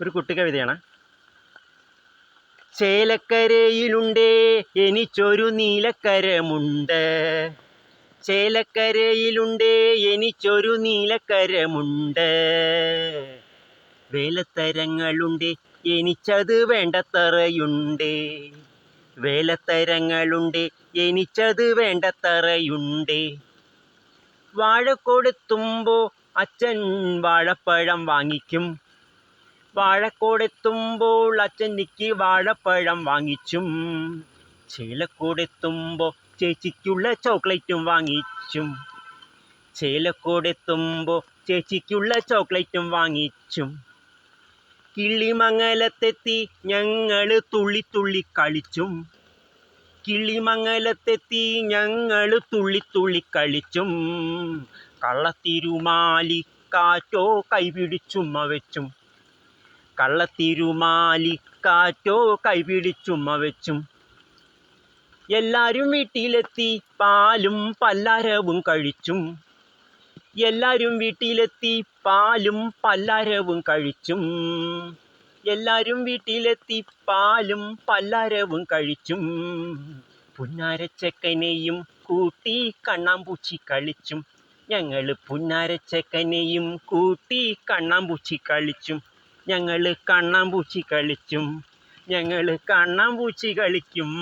ഒരു കുട്ടി കവിതയാണ്. ചേലക്കരയിലുണ്ടേ എനിച്ചൊരു നീലക്കരമുണ്ട്. ചേലക്കരയിലുണ്ട് എനിച്ചൊരു നീലക്കരമുണ്ട്. വേലത്തരങ്ങളുണ്ട് എനിച്ചത് വേണ്ടത്തറയുണ്ട്. വേലത്തരങ്ങളുണ്ട് എനിച്ചത് വേണ്ടത്തറയുണ്ട്. വാഴ കൊടുത്തുമ്പോ അച്ഛൻ വാഴപ്പഴം വാങ്ങിക്കും. വാഴക്കോടെത്തുമ്പോൾ അച്ഛനിക്ക് വാഴപ്പഴം വാങ്ങിച്ചും. ചേലക്കോടെത്തുമ്പോൾ ചേച്ചിക്കുള്ള ചോക്ലേറ്റും വാങ്ങിച്ചും. ചേലക്കോടെത്തുമ്പോൾ ചേച്ചിക്കുള്ള ചോക്ലേറ്റും വാങ്ങിച്ചും. കിളിമംഗലത്തെത്തി ഞങ്ങൾ തുള്ളി തുള്ളി കളിച്ചും. കിളിമംഗലത്തെത്തി ഞങ്ങൾ തുള്ളി തുള്ളി കളിച്ചും. കള്ളത്തിരുമാലി കാറ്റോ കൈപിടിച്ചുമ്മ വെച്ചും കള്ളത്തിരുമാലി കാറ്റോ കൈപിടിച്ചുമ്മ വെച്ചും എല്ലാരും വീട്ടിലെത്തി പാലും പല്ലാരവും കഴിച്ചും. എല്ലാരും വീട്ടിലെത്തി പാലും പല്ലാരവും കഴിച്ചും. എല്ലാരും വീട്ടിലെത്തി പാലും പല്ലാരവും കഴിച്ചും. പുന്നാരച്ചക്കനെയും കൂട്ടി കണ്ണാമ്പൂച്ചി കളിച്ചും. ഞങ്ങൾ പുന്നാരച്ചക്കനെയും കൂട്ടി കണ്ണാമ്പൂച്ചി കളിച്ചും. ഞങ്ങൾ കണ്ണാമ്പൂച്ചി കളിച്ചും. ഞങ്ങൾ കണ്ണാമ്പൂച്ചി കളിക്കും.